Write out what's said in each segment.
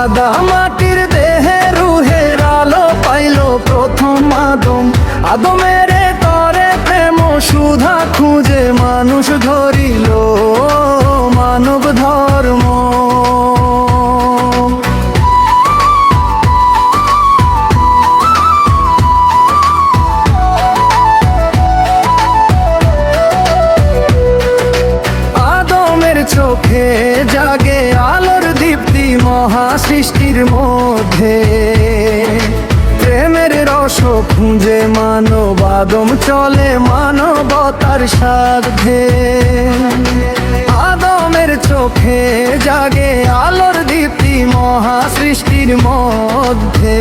কাদা মাটির দেহে রুহের আলো পাইল প্রথম আদম। আদমের তরে প্রেম সুধা খুঁজে মানুষ ধরিল মানব ধর্ম। চোখে দীপ্তি মহা সৃষ্টির মধ্যে প্রেমের রস খুঁজে মানব আদম চলে মানবতার সাধে আদমের চোখে জাগে আলোর দীপ্তি মহা সৃষ্টির মধ্যে।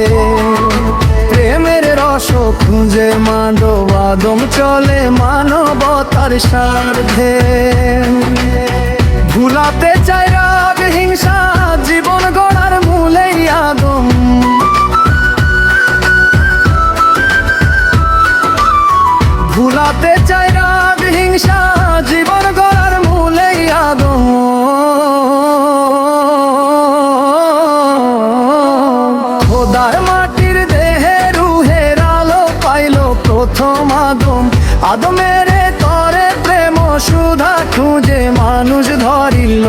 প্রেমের রস খুঁজে মানব আদম চলে মানবতার স্বার্থে ভুলাতে চাই রাগ, হিংসা, জীবন গড়ার ধরিল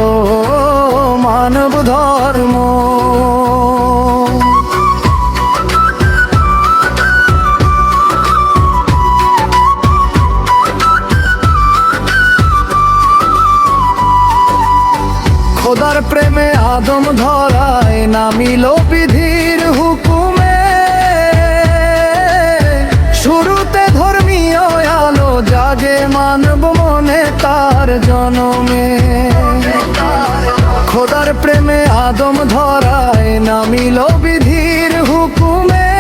মানব ধর্ম। খোদার প্রেমে আদম ধরায় নামিল বিধির মনে তার জনমে। খোদার প্রেমে আদম ধরায় নামিল বিধির হুকুমে।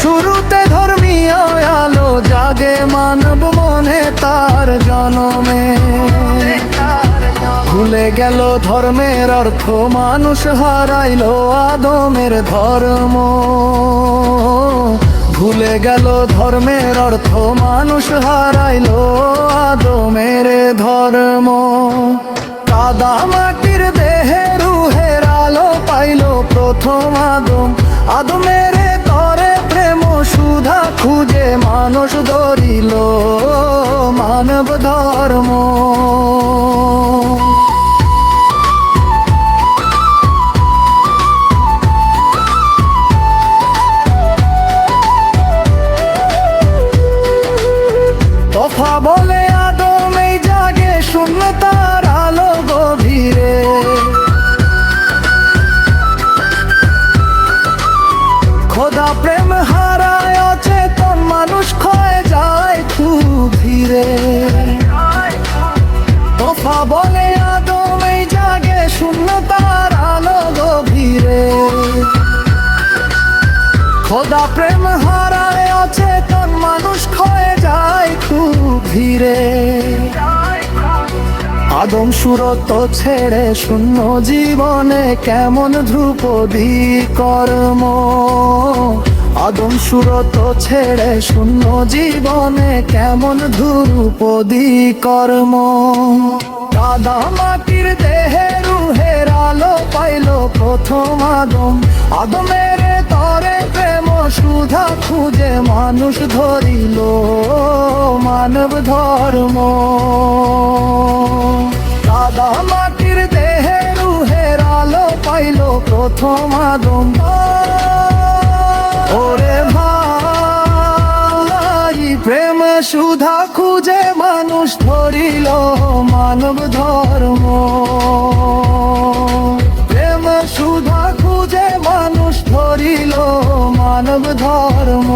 শুরুতে ধর্মীয় আলো জাগে মানব মনে তার জনমে। ভুলে গেল ধর্মের অর্থ, মানুষ হারাইল আদমের ধর্ম। ভুলে গেল ধর্মের অর্থ, মানুষ হারাইল আদমের ধর্ম। কাদা মাটির দেহে রুহের আলো পাইল প্রথম আদম। আদমের তরে প্রেম সুধা খুঁজে মানুষ ধরিল মানব ধর্ম। বলে আদম জাগে শূন্য তার আলো গভীরে। খোদা প্রেম হারায় অচেতন মানুষ ক্ষয়ে যায় খুব ধীরে আদম সুরত ছেড়ে শূন্য জীবনে কেমন ধ্রুপদী কর্ম আদম সুরত ছেড়ে শূন্য জীবনে কেমন ধ্রুপদী কর্ম কাদা মাটির দেহে রুহের আলো পাইল প্রথম আদম আদমের তরে প্রেম সুধা খুঁজে মানুষ ধরিল, মানব ধর্ম। কাদা মাটির দেহে রুহের আলো পাইল প্রথম আদম ওরে ভাই সুধা খুঁজে মানুষ ধরিল মানব ধর্ম। প্রেম সুধা খুঁজে মানুষ ধরিল মানব ধর্ম।